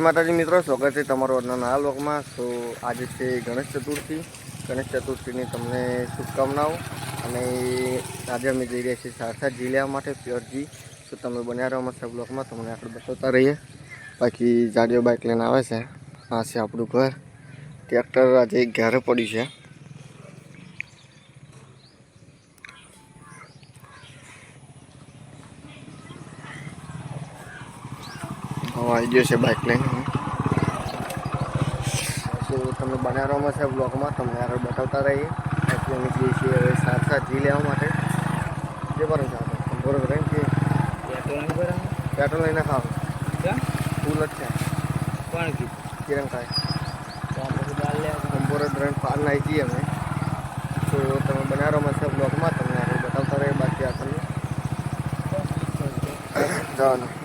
માતાજી મિત્રો, સ્વાગત છે તમારો આજના લોકમાં તો આજે છે ગણેશ ચતુર્થી. ગણેશ ચતુર્થીની તમને શુભકામનાઓ. અને આજે અમે જઈ રહ્યા છીએ સારસા જિલ્લા માટે, પ્યોરજી. તો તમે બન્યા રહો અમારા બ્લોકમાં તમને આગળ બતાવતા રહીએ. બાકી જાડીઓ બાઇક લઈને આવે છે. આ છે આપણું ઘર. ટ્રેક્ટર આજે ઘરે પડ્યું છે હવે આવી ગયો છે બાઇક લઈને. તો તમે બનાવવામાં છે બ્લોગમાં તમને આગળ બતાવતા રહીએ. અમે જઈએ છીએ હવે સારસા જી લેવા માટે. જે પર છે આપણે. બરોબર એમ કે? પેટ્રોલ લઈને ખાવ. ફૂલ જ છે. કિરણ ખાય કંબોર રન પાર નાખી જઈએ અમે. તો તમે બનાવવામાં છે બ્લોગમાં તમને આગળ બતાવતા રહીએ બાકી આપણને. જવાનું.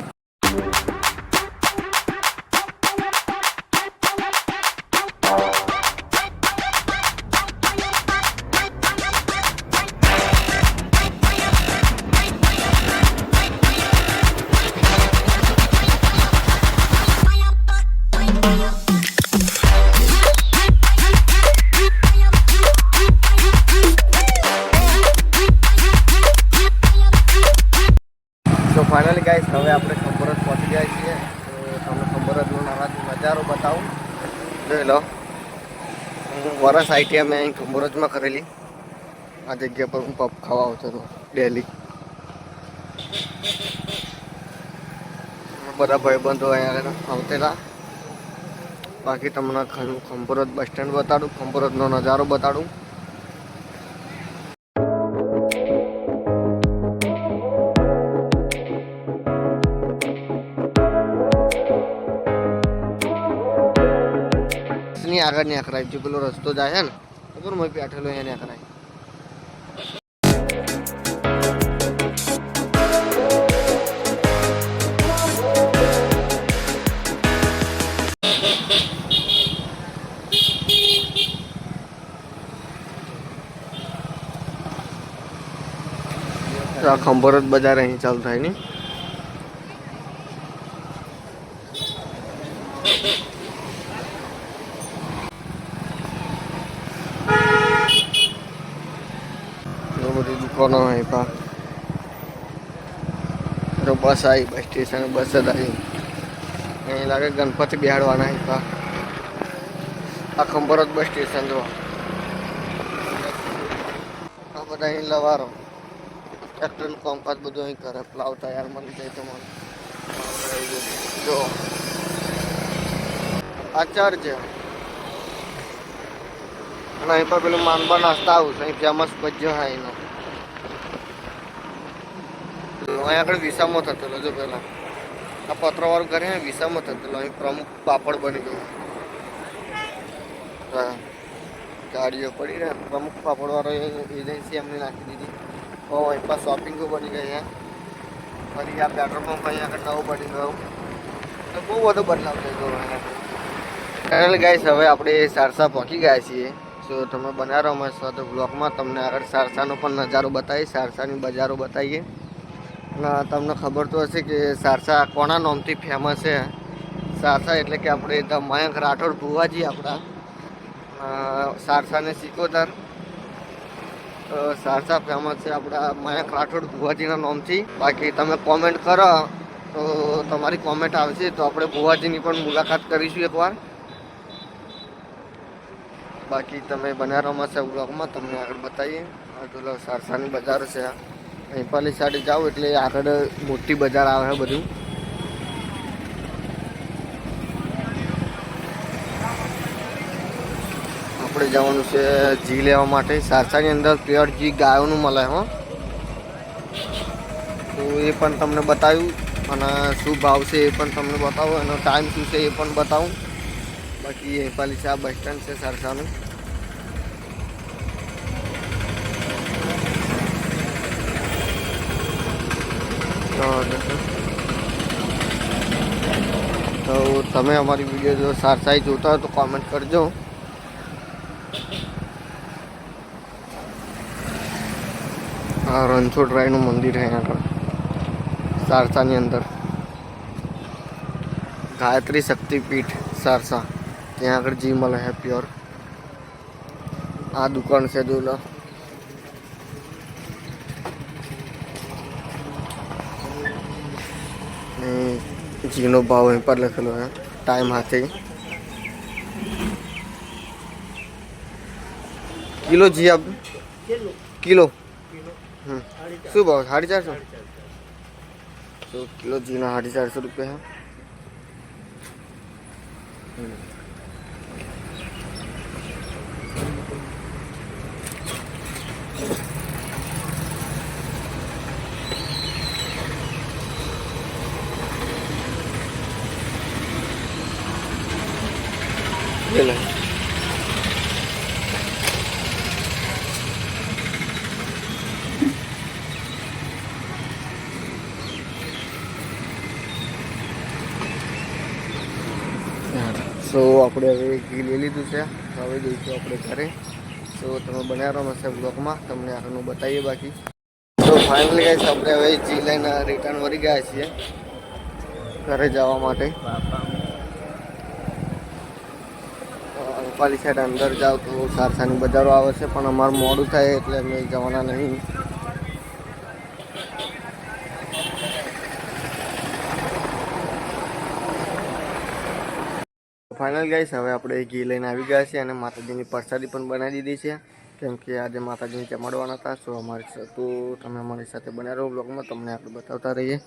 ફાઇનલી ગાઈસ હવે આપણે ખંભરત પહોંચી ગયા છીએ. તો તમને ખંભરતનો નવા નજારો બતાવું. જોઈ લો. વરસ આઈટી મેં અહીં ખંભરતમાં કરેલી. આ જગ્યા પર હું પપ ખાવા આવતો હતો, ડેલી. બધા ભાઈબંધો અહીંયા આવતેલા. બાકી તમને ખંભરત બસ સ્ટેન્ડ બતાડું ખંભરતનો નજારો બતાડું. ની આગળ નહીં આખરાય જે પેલો રસ્તો જાય ને ખબર મેં બેઠેલો એને તો આ ખંભર જ બજાર અહીં ચાલુ થાય નહીં બધી પા? તો બસ આવી, બસ સ્ટેશન, બસ જ આવી. અહીં લાગે ગણપતિ બિહાડવાના પા. આ ખંભરત બસ સ્ટેશન જો આ બધા અહીં લવારો. ટ્રેક્ટરનું કામકાજ બધું અહીં કરે. પ્લાવ તૈયાર મળી જાય તો મને જો. આચાર્ય અને અહીં પર પેલું માનબા નાસ્તા હાઉસ અહીં ફેમસ ભજ્યો હા એનો અહીં આગળ વિસામો થતો જો પહેલાં. આ પત્રવાળું કરીને વિસામો થતો અહીં પ્રમુખ પાપડ બની ગયો. હા. ગાડીઓ પડી ને પ્રમુખ પાપડ વાળો એજન્સી એમને નાખી દીધી. ઓ, અહીં પાસે શોપિંગો બની ગઈ છે ફરી આ પેટ્રોલ પંપ અહીં આગળ નવો બની ગયો. તો બહુ બધો બદલાવ થઈ ગયો ફાઇનલ ગાઈસ હવે આપણે સારસા પહોંચી ગયા છીએ. સો તમે બનાવો અમારી સાથે બ્લોગમાં તમને આગળ સારસાનો પણ નજારો બતાવીએ સારસાની બજારો બતાવીએ. તમને ખબર તો હશે કે સારસા કોના નામથી ફેમસ છે? સારસા એટલે કે આપણે ધ મયંક રાઠોડ ભુવાજી આપણા. સારસાને સિકોતર સારસા ફેમસ છે આપણા મયંક રાઠોડ ભુવાજીના નામથી. બાકી તમે કોમેન્ટ કરો, તો તમારી કોમેન્ટ આવશે, તો આપણે ભુવાજીની પણ મુલાકાત કરીશું એકવાર. બાકી તમે બનારસમાં છે બ્લોગમાં તમને આગળ બતાવીએ. આ પેલો સારસાની બજાર છે અહીં પાલી સાઈડ જાઓ એટલે આગળ મોટી બજાર આવે છે બધું. આપણે જવાનું છે ઘી લેવા માટે. સારસાની અંદર પ્યોર ઘી ગાયોનું મળે, હો. તો એ પણ તમને બતાવ્યું અને શું ભાવ છે એ પણ તમને બતાવો એનો ટાઈમ શું છે એ પણ બતાવું. બાકી હેપાલી સાહેબ બસ સ્ટેન્ડ છે સરસાનું. તો તમે અમારી વીડિયો જો સારસાઈ જોતા હોય તો કોમેન્ટ કરજો. આ રણછોડરાયનું મંદિર છે આગળ. સારસાની અંદર. ગાયત્રી શક્તિપીઠ, સારસા. ત્યાં આગળ જી મળે છે પ્યોર આ દુકાન છે, જોઈ જીનો ભાવ અહીં પર લખેલો છે. ટાઈમ હાથે. કિલો જી આપ કિલો શું ભાવ? સાડી ચારસો? કિલો જીના સાડી ચારસો રૂપિયા છે હમ. લે લે. સો આપણે હવે ઘી લઈ લીધું છે. હવે જઈશું આપણે ઘરે. તો તમે બન્યા રહો બ્લોગમાં તમને આગળનું બતાવીએ બાકી. તો ફાઇનલી ગાઈસ આપણે હવે જી લઈને રિટર્ન વળી ગયા છીએ. ઘરે જવા માટે. અંપાલી સાઈડ અંદર જાવ તો સારસાની બજારો આવે છે, પણ અમારું મોડું થાય એટલે અમે જવાના નહીં. ફાઇનલ ગાઈસ હવે આપણે ઘી લઈને આવી ગયા છીએ અને માતાજીની પ્રસાદી પણ બનાવી દીધી છે. કેમ કે આજે માતાજીને જમાડવાના હતા સો અમારી તો તમે અમારી સાથે બનાવ્યો બ્લોગમાં તમને આપણે બતાવતા રહીએ.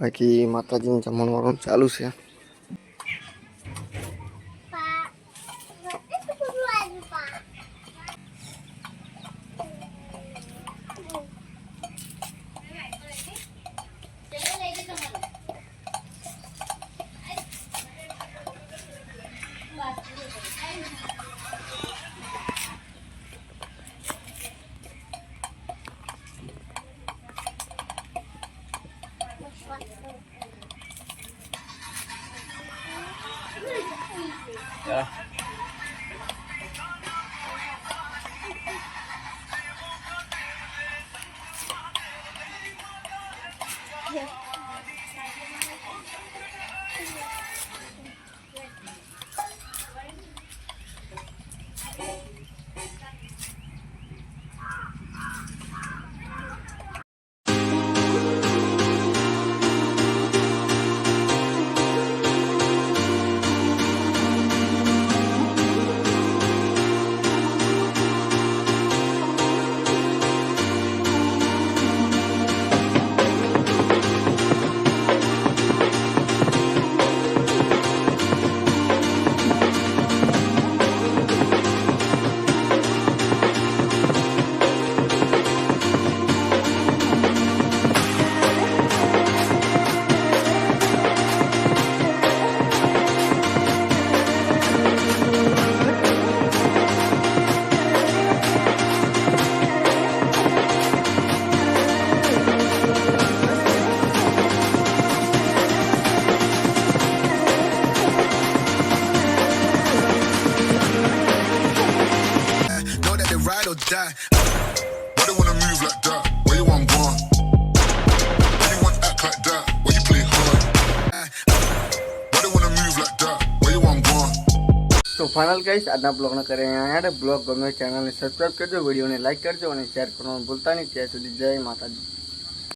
બાકી માતાજીને જમણવાનું ચાલુ છે. 来了 ફાઇનલ કહીશ આજના બ્લોગને કરે અહીંયા બ્લોગ ગમે ચેનલને સબસ્ક્રાઈબ કરજો, વિડીયોને લાઇક કરજો અને શેર કરવાનું ભૂલતા નહીં. ત્યાં સુધી જય માતાજી.